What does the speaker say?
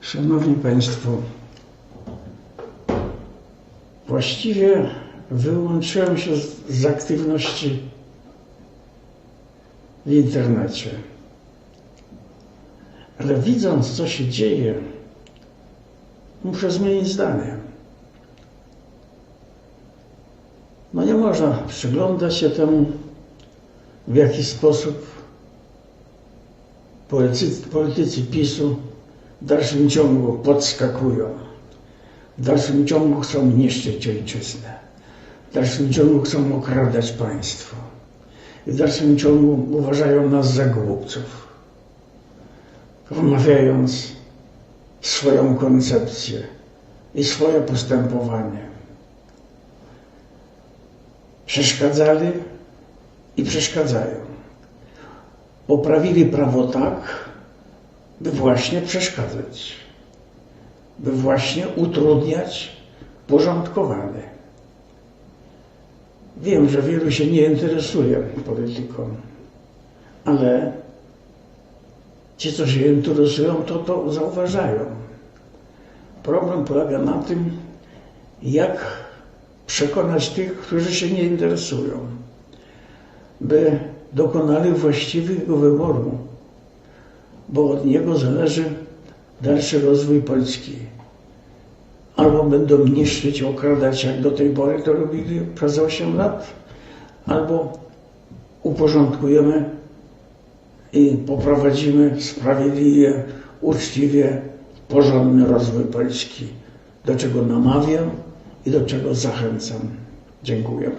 Szanowni Państwo, właściwie wyłączyłem się z, z aktywności w internecie. Ale widząc, co się dzieje, muszę zmienić zdanie. No nie można przyglądać się temu, w jaki sposób politycy, politycy PiSu w dalszym ciągu podskakują. W dalszym ciągu chcą niszczyć ojczyznę. W dalszym ciągu chcą okradać państwo. I w dalszym ciągu uważają nas za głupców. Omawiając swoją koncepcję i swoje postępowanie. Przeszkadzali i przeszkadzają. Poprawili prawo tak, by właśnie przeszkadzać, by właśnie utrudniać porządkowanie. Wiem, że wielu się nie interesuje polityką, ale ci, co się interesują, to to zauważają. Problem polega na tym, jak przekonać tych, którzy się nie interesują, by dokonali właściwego wyboru, bo od niego zależy dalszy rozwój Polski. Albo będą niszczyć, okradać, jak do tej pory to robili przez 8 lat, albo uporządkujemy i poprowadzimy sprawiedliwie, uczciwie, porządny rozwój Polski, do czego namawiam i do czego zachęcam. Dziękuję.